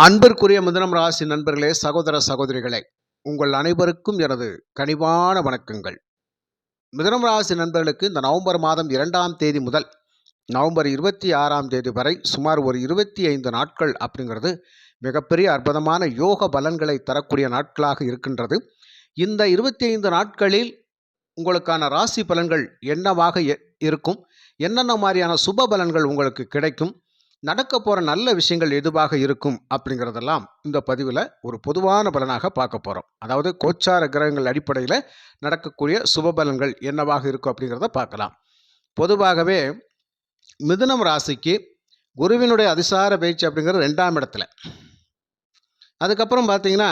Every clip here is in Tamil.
அன்பிற்குரிய மிதனம் ராசி நண்பர்களே சகோதர சகோதரிகளே உங்கள் அனைவருக்கும் எனது கனிவான வணக்கங்கள். மிதனம் ராசி நண்பர்களுக்கு இந்த நவம்பர் மாதம் இரண்டாம் தேதி முதல் நவம்பர் இருபத்தி ஆறாம் தேதி வரை சுமார் ஒரு இருபத்தி ஐந்து நாட்கள் அப்படிங்கிறது மிகப்பெரிய அற்புதமான யோக பலன்களை தரக்கூடிய நாட்களாக இருக்கின்றது. இந்த இருபத்தி ஐந்து நாட்களில் உங்களுக்கான ராசி பலன்கள் என்னவாக எ- இருக்கும்? என்னென்ன மாதிரியான சுப பலன்கள் உங்களுக்கு கிடைக்கும்? நடக்க போகிற நல்ல விஷயங்கள் எதுவாக இருக்கும் அப்படிங்கிறதெல்லாம் இந்த பதிவில் ஒரு பொதுவான பலனாக பார்க்க போகிறோம் அதாவது கோச்சார கிரகங்கள் அடிப்படையில் நடக்கக்கூடிய சுபபலன்கள் என்னவாக இருக்கும் அப்படிங்கிறத பார்க்கலாம். பொதுவாகவே மிதுனம் ராசிக்கு குருவினுடைய அதிசார பயிற்சி அப்படிங்கிறது ரெண்டாம் இடத்துல. அதுக்கப்புறம் பார்த்தீங்கன்னா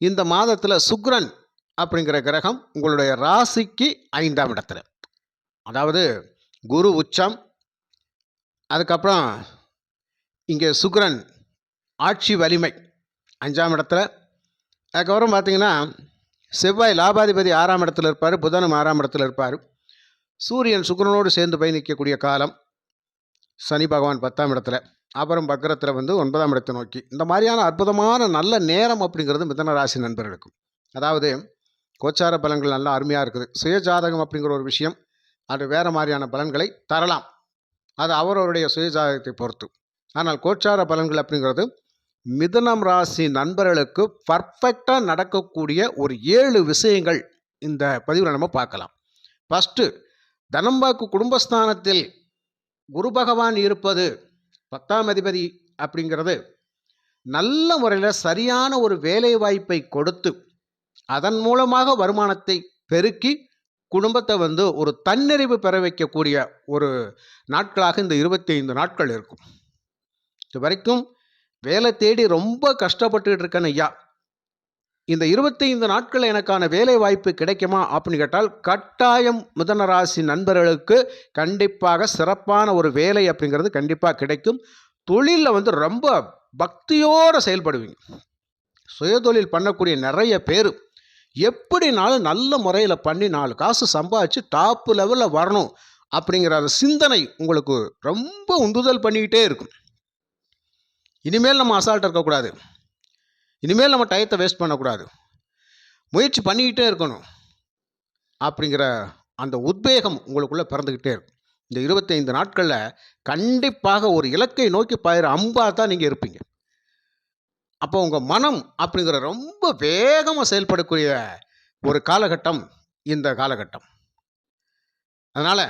இந்த மாதத்தில் சுக்ரன் அப்படிங்கிற கிரகம் உங்களுடைய ராசிக்கு ஐந்தாம் இடத்துல. அதாவது குரு உச்சம் அதுக்கப்புறம் இங்கே சுக்ரன் ஆட்சி வலிமை அஞ்சாம் இடத்துல. அதுக்கப்புறம் பார்த்தீங்கன்னா செவ்வாய் லாபாதிபதி ஆறாம் இடத்துல இருப்பார் புதனும் ஆறாம் இடத்துல இருப்பார். சூரியன் சுக்ரனோடு சேர்ந்து பயணிக்கக்கூடிய காலம் சனி பகவான் பத்தாம் இடத்துல. அப்புறம் பக்கரத்தில் வந்து ஒன்பதாம் இடத்தை நோக்கி. இந்த மாதிரியான அற்புதமான நல்ல நேரம் அப்படிங்கிறது மிதன ராசி நண்பர்களுக்கும். அதாவது கோச்சார பலன்கள் நல்லா அருமையாக இருக்குது. சுயஜாதகம் அப்படிங்கிற ஒரு விஷயம் அது வேறு மாதிரியான பலன்களை தரலாம். அது அவரவருடைய சுயஜாதகத்தை பொறுத்து. ஆனால் கோச்சார பலன்கள் அப்படிங்கிறது மிதுனம் ராசி நண்பர்களுக்கு பர்ஃபெக்டாக நடக்கக்கூடிய ஒரு ஏழு விஷயங்கள் இந்த பதிவில் நம்ம பார்க்கலாம். ஃபஸ்ட்டு தனம்பாக்கு குடும்பஸ்தானத்தில் குரு பகவான் இருப்பது பத்தாம் அதிபதி அப்படிங்கிறது நல்ல முறையில் சரியான ஒரு வேலை வாய்ப்பை கொடுத்து அதன் மூலமாக வருமானத்தை பெருக்கி குடும்பத்தை வந்து ஒரு தன்னிறைவு பெற வைக்கக்கூடிய ஒரு நாட்களாக இந்த இருபத்தி ஐந்து நாட்கள் இருக்கும். இது வரைக்கும் வேலை தேடி ரொம்ப கஷ்டப்பட்டுக்கிட்டு இருக்கேன் ஐயா. இந்த இருபத்தைந்து நாட்கள் எனக்கான வேலை வாய்ப்பு கிடைக்குமா அப்படின்னு கேட்டால் கட்டாயம் மிதனராசி நண்பர்களுக்கு கண்டிப்பாக சிறப்பான ஒரு வேலை அப்படிங்கிறது கண்டிப்பாக கிடைக்கும். தொழிலில் வந்து ரொம்ப பக்தியோடு செயல்படுவீங்க. சுயதொழில் பண்ணக்கூடிய நிறைய பேர் எப்படினாலும் நல்ல முறையில் பண்ணி நாலு காசு சம்பாதிச்சு டாப்பு லெவலில் வரணும் அப்படிங்கிற அந்த சிந்தனை உங்களுக்கு ரொம்ப உந்துதல் பண்ணிக்கிட்டே இருக்கும். இனிமேல் நம்ம அசால்ட்டாக இருக்கக்கூடாது. இனிமேல் நம்ம டயத்தை வேஸ்ட் பண்ணக்கூடாது. முயற்சி பண்ணிக்கிட்டே இருக்கணும். அப்படிங்கிற அந்த உத்வேகம் உங்களுக்குள்ளே பிறந்துக்கிட்டே இருக்கும். இந்த இருபத்தைந்து நாட்களில் கண்டிப்பாக ஒரு இலக்கை நோக்கி பாயிற அம்பாக தான் நீங்கள் இருப்பீங்க. அப்போ உங்கள் மனம் அப்படிங்கிற ரொம்ப வேகமாக செயல்படக்கூடிய ஒரு காலகட்டம் இந்த காலகட்டம். அதனால்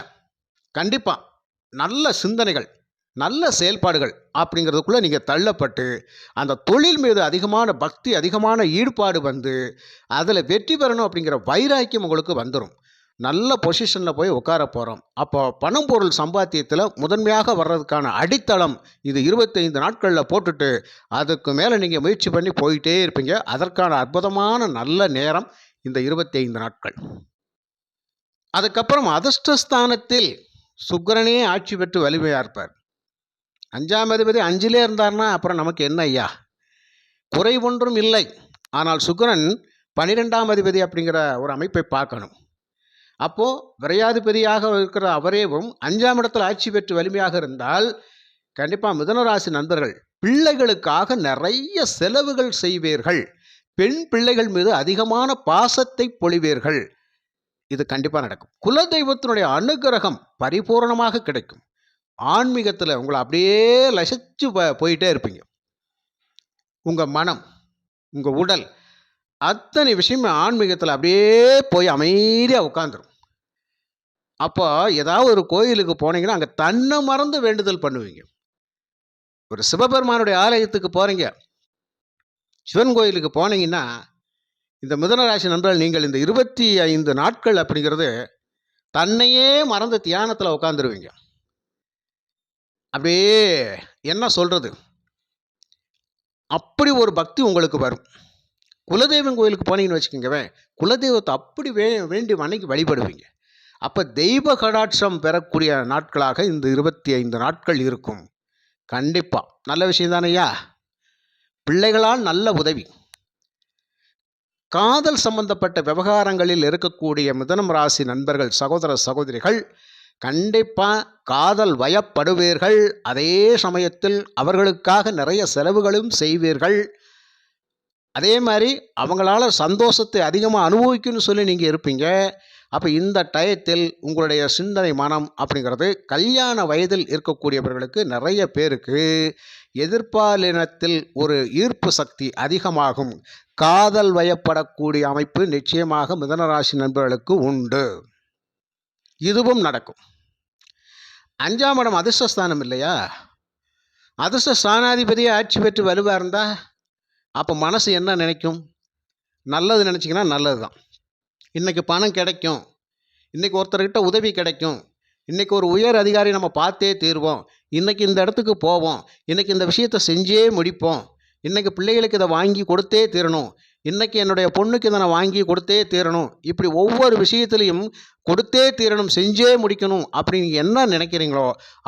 கண்டிப்பாக நல்ல சிந்தனைகள் நல்ல செயல்பாடுகள் அப்படிங்கிறதுக்குள்ளே நீங்கள் தள்ளப்பட்டு அந்த தொழில் மீது அதிகமான பக்தி அதிகமான ஈடுபாடு வந்து அதில் வெற்றி பெறணும் அப்படிங்கிற வைராக்கியம் உங்களுக்கு வந்துடும் நல்ல பொசிஷனில் போய் உட்கார போகிறோம் அப்போ பணம் பொருள் சம்பாத்தியத்தில் முதன்மையாக வர்றதுக்கான அடித்தளம் இது இருபத்தைந்து நாட்களில் போட்டுட்டு அதுக்கு மேலே நீங்கள் முயற்சி பண்ணி போயிட்டே இருப்பீங்க. அதற்கான அற்புதமான நல்ல நேரம் இந்த இருபத்தைந்து நாட்கள். அதுக்கப்புறம் அதிர்ஷ்டஸ்தானத்தில் சுக்கரனே ஆட்சி பெற்று வலிமையாக இருப்பார். அஞ்சாம் அதிபதி அஞ்சிலே இருந்தார்னா அப்புறம் நமக்கு என்ன ஐயா? குறை ஒன்றும் இல்லை. ஆனால் சுக்கரன் பன்னிரெண்டாம் அதிபதி அப்படிங்கிற ஒரு அமைப்பை பார்க்கணும். அப்போது விரையாதிபதியாக இருக்கிற அவரேவும் அஞ்சாம் இடத்தில் ஆட்சி பெற்று வலிமையாக இருந்தால் கண்டிப்பாக மிதனராசி நண்பர்கள் பிள்ளைகளுக்காக நிறைய செலவுகள் செய்வீர்கள். பெண் பிள்ளைகள் மீது அதிகமான பாசத்தை பொழிவீர்கள். இது கண்டிப்பாக நடக்கும். குலதெய்வத்தினுடைய அனுகிரகம் பரிபூரணமாக கிடைக்கும். ஆன்மீகத்தில் உங்களை அப்படியே லசிச்சு ப போயிட்டே இருப்பீங்க. உங்கள் மனம் உங்கள் உடல் அத்தனை விஷயமே ஆன்மீகத்தில் அப்படியே போய் அமைதியாக உட்காந்துரும் அப்போ ஏதாவது ஒரு கோயிலுக்கு போனீங்கன்னா அங்கே தன்னை மறந்து வேண்டுதல் பண்ணுவீங்க. ஒரு சிவபெருமானுடைய ஆலயத்துக்கு போகிறீங்க சிவன் கோயிலுக்கு போனீங்கன்னா இந்த மிதனராசி நண்பர்கள் நீங்கள் இந்த இருபத்தி ஐந்து நாட்கள் அப்படிங்கிறது தன்னையே மறந்து தியானத்தில் உட்காந்துருவீங்க அப்படியே என்ன சொல்கிறது அப்படி ஒரு பக்தி உங்களுக்கு வரும். குலதெய்வம் கோயிலுக்கு போனீங்கன்னு வச்சுக்கோங்க குலதெய்வத்தை அப்படி வே வேண்டி வணங்கி வழிபடுவீங்க. அப்போ தெய்வ கடாட்சம் பெறக்கூடிய நாட்களாக இந்த இருபத்தி ஐந்து நாட்கள் இருக்கும். கண்டிப்பாக நல்ல விஷயம் தானையா பிள்ளைகளால் நல்ல உதவி. காதல் சம்பந்தப்பட்ட விவகாரங்களில் இருக்கக்கூடிய மிதனம் ராசி நண்பர்கள் சகோதர சகோதரிகள் கண்டிப்பாக காதல் வயப்படுவீர்கள். அதே சமயத்தில் அவர்களுக்காக நிறைய செலவுகளும் செய்வீர்கள். அதே மாதிரி அவங்களால சந்தோஷத்தை அதிகமாக அனுபவிக்கணும்னு சொல்லி நீங்கள் இருப்பீங்க. அப்போ இந்த டயத்தில் உங்களுடைய சிந்தனை மனம் அப்படிங்கிறது கல்யாண வயதில் இருக்கக்கூடியவர்களுக்கு நிறைய பேருக்கு எதிர்பாலினத்தில் ஒரு ஈர்ப்பு சக்தி அதிகமாகும். காதல் வயப்படக்கூடிய அமைப்பு நிச்சயமாக மிதனராசி நண்பர்களுக்கு உண்டு. இதுவும் நடக்கும். அஞ்சாம் இடம் அதிர்ஷ்டஸ்தானம் இல்லையா? அதிர்ஷ்ட ஸ்தானாதிபதியை ஆட்சி பெற்று வலுவாக இருந்தால் அப்போ மனசு என்ன நினைக்கும்? நல்லது நினச்சிங்கன்னா நல்லது தான். இன்றைக்கி பணம் கிடைக்கும். இன்றைக்கி ஒருத்தர்கிட்ட உதவி கிடைக்கும். இன்றைக்கி ஒரு உயர் அதிகாரி நம்ம பார்த்தே தீர்வோம். இன்றைக்கி இந்த இடத்துக்கு போவோம். இன்றைக்கி இந்த விஷயத்தை செஞ்சே முடிப்போம். இன்றைக்கி பிள்ளைகளுக்கு இதை வாங்கி கொடுத்தே தீரணும். இன்றைக்கி என்னுடைய பொண்ணுக்கு இதை நான் வாங்கி கொடுத்தே தீரணும். இப்படி ஒவ்வொரு விஷயத்துலையும் கொடுத்தே தீரணும் செஞ்சே முடிக்கணும் அப்படின்னு என்ன நினைக்கிறீங்களோ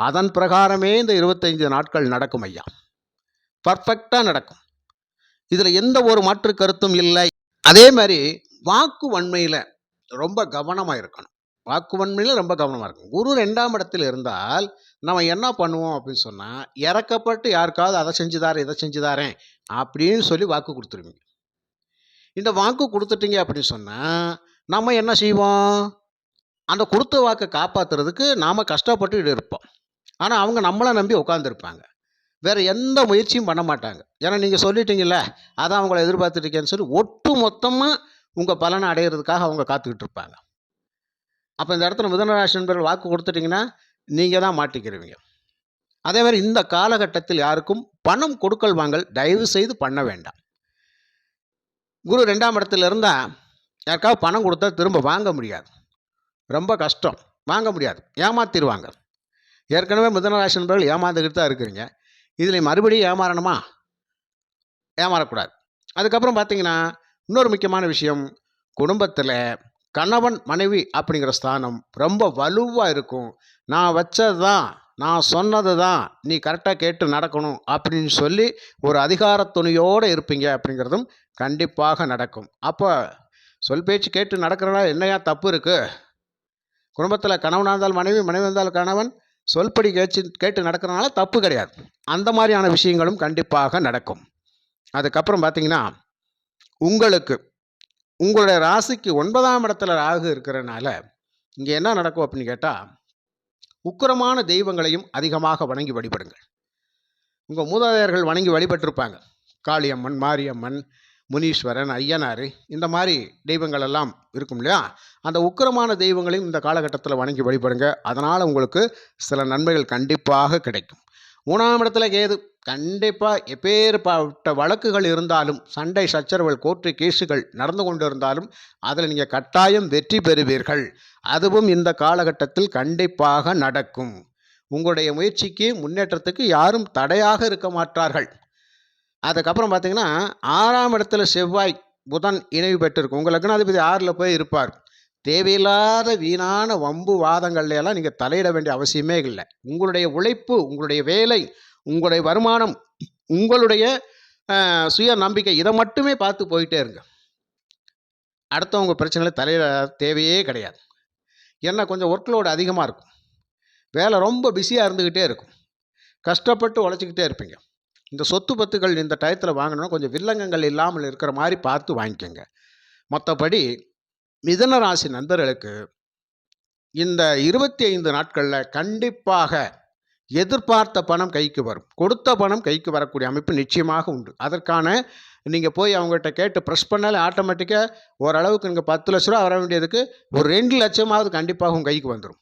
அதன் பிரகாரமே இந்த இருபத்தைந்து நாட்கள் நடக்கும் ஐயா. பர்ஃபெக்டாக நடக்கும். இதில் எந்த ஒரு மாற்று கருத்தும் இல்லை. அதே மாதிரி வாக்கு வன்மையில் ரொம்ப கவனமாக இருக்கணும். வாக்கு வன்மையில் ரொம்ப கவனமாக இருக்கும் குரு ரெண்டாம் இடத்தில் இருந்தால் நம்ம என்ன பண்ணுவோம் அப்படின்னு சொன்னால் இறக்கப்பட்டு யாருக்காவது அதை செஞ்சுதாரேன் இதை செஞ்சுதாரேன் அப்படின்னு சொல்லி வாக்கு கொடுத்துருவீங்க. இந்த வாக்கு கொடுத்துட்டீங்க அப்படின்னு சொன்னால் நம்ம என்ன செய்வோம்? அந்த கொடுத்த வாக்கை காப்பாற்றுறதுக்கு நாம் கஷ்டப்பட்டு இருப்போம். ஆனால் அவங்க நம்மளை நம்பி உட்காந்துருப்பாங்க வேறு எந்த முயற்சியும் பண்ண மாட்டாங்க. ஏன்னா நீங்கள் சொல்லிட்டீங்கல்ல அதான் அவங்கள எதிர்பார்த்துட்டு சொல்லி ஒட்டு மொத்தமாக உங்கள் பலனை அடையிறதுக்காக அவங்க காத்துக்கிட்டு இருப்பாங்க. அப்போ இந்த இடத்துல மிதனராசி நண்பர்கள் வாக்கு கொடுத்துட்டிங்கன்னா நீங்கள் தான் மாட்டிக்கிறீங்க அதே மாதிரி இந்த காலகட்டத்தில் யாருக்கும் பணம் கொடுக்கல் வாங்கல் தயவு செய்து பண்ண வேண்டாம். குரு ரெண்டாம் இடத்துல இருந்தால் யாருக்காவது பணம் கொடுத்தா திரும்ப வாங்க முடியாது. ரொம்ப கஷ்டம். வாங்க முடியாது. ஏமாத்திடுவாங்க ஏற்கனவே மிதனராசி நண்பர்கள் ஏமாந்துக்கிட்டு தான் இருக்கிறீங்க. இதில் மறுபடியும் ஏமாறணுமா? ஏமாறக்கூடாது. அதுக்கப்புறம் பார்த்தீங்கன்னா இன்னொரு முக்கியமான விஷயம் குடும்பத்தில் கணவன் மனைவி அப்படிங்கிற ஸ்தானம் ரொம்ப வலுவாக இருக்கும். நான் வச்சது தான் நான் சொன்னது தான் நீ கரெக்டாக கேட்டு நடக்கணும் அப்படின்னு சொல்லி ஒரு அதிகார துணியோடு இருப்பீங்க அப்படிங்கிறதும் கண்டிப்பாக நடக்கும். அப்போ சொல் பேச்சு கேட்டு நடக்கிறனால என்னையா தப்பு இருக்குது குடும்பத்தில் கணவனாக இருந்தால் மனைவி மனைவி இருந்தால் கணவன் சொல்படி கேச்சு கேட்டு நடக்கிறனால தப்பு கிடையாது. அந்த மாதிரியான விஷயங்களும் கண்டிப்பாக நடக்கும். அதுக்கப்புறம் பார்த்தீங்கன்னா உங்களுக்கு உங்களுடைய ராசிக்கு ஒன்பதாம் இடத்துல ராகு இருக்கிறனால இங்கே என்ன நடக்கும் அப்படின்னு கேட்டால் உக்கிரமான தெய்வங்களையும் அதிகமாக வணங்கி வழிபடுங்கள். உங்கள் மூதாதையர்கள் வணங்கி வழிபட்டிருப்பாங்க. காளியம்மன் மாரியம்மன் முனீஸ்வரன் ஐயனார் இந்த மாதிரி தெய்வங்கள் எல்லாம் இருக்கும் இல்லையா? அந்த உக்கிரமான தெய்வங்களையும் இந்த காலகட்டத்தில் வணங்கி வழிபடுங்க. அதனால் உங்களுக்கு சில நன்மைகள் கண்டிப்பாக கிடைக்கும். மூணாம் இடத்துல கேது கண்டிப்பாக எப்பேற்பட்ட வழக்குகள் இருந்தாலும் சண்டை சச்சரவுகள் கோர்ட்டு கேஸுகள் நடந்து கொண்டு இருந்தாலும் அதில் நீங்கள் கட்டாயம் வெற்றி பெறுவீர்கள். அதுவும் இந்த காலகட்டத்தில் கண்டிப்பாக நடக்கும். உங்களுடைய முயற்சிக்கு முன்னேற்றத்துக்கு யாரும் தடையாக இருக்க மாட்டார்கள். அதுக்கப்புறம் பார்த்தீங்கன்னா ஆறாம் இடத்துல செவ்வாய் புதன் இணைவு பெற்றிருக்கும். உங்கள் லக்னாதிபதி ஆறில் போய் இருப்பார். தேவையில்லாத வீணான வம்பு வாதங்கள்ல நீங்கள் தலையிட வேண்டிய அவசியமே இல்லை. உங்களுடைய உழைப்பு உங்களுடைய வேலை உங்களுடைய வருமானம் உங்களுடைய சுய நம்பிக்கை இதை மட்டுமே பார்த்து போயிட்டே இருங்க. அடுத்தவங்க பிரச்சனையில் தலையிட தேவையே கிடையாது. ஏன்னா கொஞ்சம் ஒர்க் லோடு அதிகமாக இருக்கும். வேலை ரொம்ப பிஸியாக இருந்துக்கிட்டே இருக்கும். கஷ்டப்பட்டு உழைச்சிக்கிட்டே இருப்பீங்க. இந்த சொத்து பத்துகள் இந்த டயத்தில் வாங்கணும்னா கொஞ்சம் வில்லங்கங்கள் இல்லாமல் இருக்கிற மாதிரி பார்த்து வாங்கிக்கோங்க. மற்றபடி மிதன ராசி நண்பர்களுக்கு இந்த இருபத்தி ஐந்து நாட்களில் கண்டிப்பாக எதிர்பார்த்த பணம் கைக்கு வரும். கொடுத்த பணம் கைக்கு வரக்கூடிய அமைப்பு நிச்சயமாக உண்டு. அதற்கான நீங்கள் போய் அவங்ககிட்ட கேட்டு ப்ரெஸ் பண்ணாலே ஆட்டோமேட்டிக்காக ஓரளவுக்கு நீங்கள் பத்து லட்ச ரூபா வர வேண்டியதுக்கு ஒரு ரெண்டு லட்சமாவது கண்டிப்பாக உங்கள் கைக்கு வந்துடும்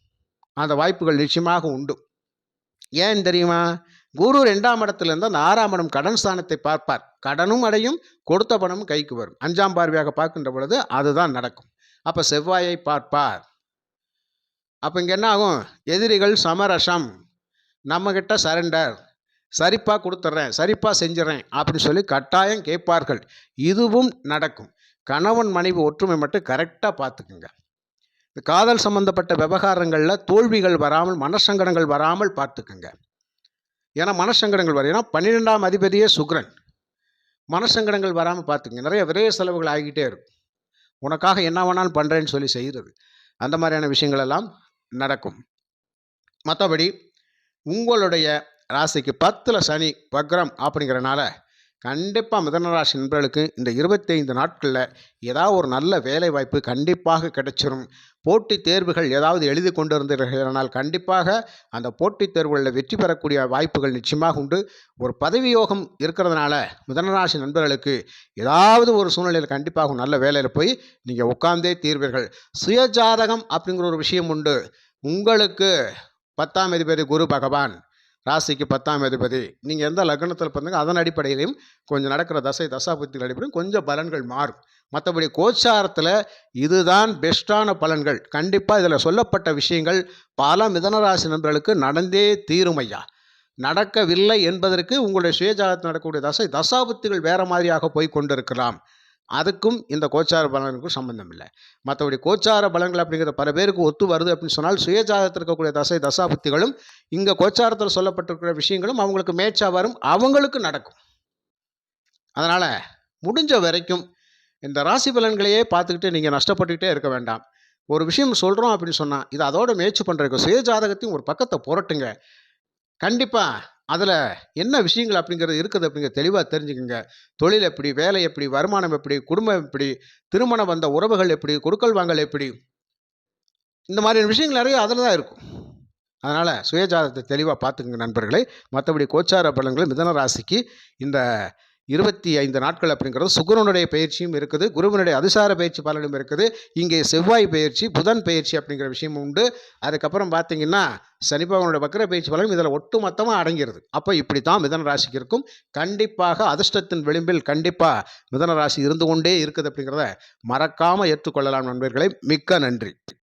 அந்த வாய்ப்புகள் நிச்சயமாக உண்டு. ஏன் தெரியுமா? குரு ரெண்டாம் இடத்துல இருந்து அந்த ஆறாம் இடம் கடன் ஸ்தானத்தை பார்ப்பார். கடனும் அடையும் கொடுத்த பணமும் கைக்கு வரும். அஞ்சாம் பார்வையாக பார்க்கின்ற பொழுது அதுதான் நடக்கும். அப்போ செவ்வாயை பார்ப்பார். அப்போ இங்கே என்ன ஆகும்? எதிரிகள் சமரசம். நம்மக்கிட்ட சரண்டர் சரிப்பாக கொடுத்துட்றேன் சரிப்பாக செஞ்சிடறேன் அப்படின்னு சொல்லி கட்டாயம் கேட்பார்கள். இதுவும் நடக்கும். கணவன் மனைவி ஒற்றுமை மட்டும் கரெக்டாக பார்த்துக்குங்க. இந்த காதல் சம்பந்தப்பட்ட விவகாரங்களில் தோல்விகள் வராமல் மனசங்கடங்கள் வராமல் பார்த்துக்குங்க. ஏன்னா மனசங்கடங்கள் வரும். ஏன்னா பன்னிரெண்டாம் அதிபதியே சுக்ரன். மனசங்கடங்கள் வராமல் பார்த்துங்க நிறைய விரைய செலவுகள் ஆகிக்கிட்டே இருக்கும். உனக்காக என்ன வேணாலும் பண்ணுறேன்னு சொல்லி செய்கிறது. அந்த மாதிரியான விஷயங்கள் எல்லாம் நடக்கும். மற்றபடி உங்களுடைய ராசிக்கு பத்தில் சனி வக்ரம் அப்படிங்கிறனால கண்டிப்பாக மிதனராசி நண்பர்களுக்கு இந்த இருபத்தைந்து நாட்களில் ஏதாவது ஒரு நல்ல வேலை வாய்ப்பு கண்டிப்பாக கிடைச்சிரும். போட்டித் தேர்வுகள் ஏதாவது எழுதி கொண்டிருந்தீர்களானால் கண்டிப்பாக அந்த போட்டித் தேர்வுகளில் வெற்றி பெறக்கூடிய வாய்ப்புகள் நிச்சயமாக உண்டு. ஒரு பதவி யோகம் இருக்கிறதுனால மிதனராசி நண்பர்களுக்கு ஏதாவது ஒரு சூழ்நிலையில் கண்டிப்பாக நல்ல வேலையில் போய் நீங்கள் உட்கார்ந்தே தீர்வீர்கள். சுயஜாதகம் அப்படிங்கிற ஒரு விஷயம் உண்டு. உங்களுக்கு பத்தாம் அதிபதி குரு பகவான் ராசிக்கு பத்தாம் அதிபதி. நீங்கள் எந்த லக்னத்தில் பிறந்தீங்க அதன் அடிப்படையிலையும் கொஞ்சம் நடக்கிற தசை தசாபுத்திகள் அடிப்படையும் கொஞ்சம் பலன்கள் மாறும். மற்றபடி கோச்சாரத்தில் இதுதான் பெஸ்ட்டான பலன்கள். கண்டிப்பாக இதில் சொல்லப்பட்ட விஷயங்கள் பல மிதனராசி நண்பர்களுக்கு நடந்தே தீருமையா நடக்கவில்லை என்பதற்கு உங்களுடைய சுயஜாகத்தில் நடக்கக்கூடிய தசை தசாபுத்திகள் வேறு மாதிரியாக போய் கொண்டிருக்கலாம். அதுக்கும் இந்த கோச்சார பலனுக்கும் சம்பந்தம் இல்லை. மற்றபடி கோச்சார பலன்கள் அப்படிங்கிற பல பேருக்கு ஒத்து வருது அப்படின்னு சொன்னால் சுயஜாதத்தில் இருக்கக்கூடிய தசை தசாபுத்திகளும் இங்கே கோச்சாரத்தில் சொல்லப்பட்டிருக்கிற விஷயங்களும் அவங்களுக்கு மேட்சாக வரும் அவங்களுக்கு நடக்கும். அதனால் முடிஞ்ச வரைக்கும் இந்த ராசி பலன்களையே பார்த்துக்கிட்டு நீங்கள் நஷ்டப்பட்டுக்கிட்டே இருக்க வேண்டாம். ஒரு விஷயம் சொல்கிறோம் அப்படின்னு சொன்னால் இது அதோட முயற்சி பண்ணுறதுக்கு சுயஜாதகத்தையும் ஒரு பக்கத்தை புரட்டுங்க. கண்டிப்பாக அதில் என்ன விஷயங்கள் அப்படிங்கிறது இருக்குது அப்படிங்கிற தெளிவாக தெரிஞ்சுக்கங்க. தொழில் எப்படி வேலை எப்படி வருமானம் எப்படி குடும்பம் எப்படி திருமணம் வந்த உறவுகள் எப்படி கொடுக்கல் வாங்கல் எப்படி? இந்த மாதிரியான விஷயங்கள் நிறைய அதில் தான் இருக்கும். அதனால் சுயஜாதத்தை தெளிவாக பார்த்துக்குங்க நண்பர்களே. மற்றபடி கோச்சார பலன்கள் மிதன ராசிக்கு இந்த இருபத்தி ஐந்து நாட்கள் அப்படிங்கிறது சுகுரனுடைய பயிற்சியும் இருக்குது குருவனுடைய அதிசார பயிற்சி பலனும் இருக்குது இங்கே செவ்வாய் பயிற்சி புதன் பயிற்சி அப்படிங்கிற விஷயமும் உண்டு. அதுக்கப்புறம் பார்த்தீங்கன்னா சனிபகவனுடைய வக்கர பயிற்சி பலனும் இதில் ஒட்டு மொத்தமாக அடங்கிடுது அப்போ இப்படி தான் மிதன ராசிக்கு இருக்கும். கண்டிப்பாக அதிர்ஷ்டத்தின் விளிம்பில் கண்டிப்பாக மிதன ராசி இருந்து கொண்டே இருக்குது அப்படிங்கிறத மறக்காமல் ஏற்றுக்கொள்ளலாம் நண்பர்களே. மிக்க நன்றி.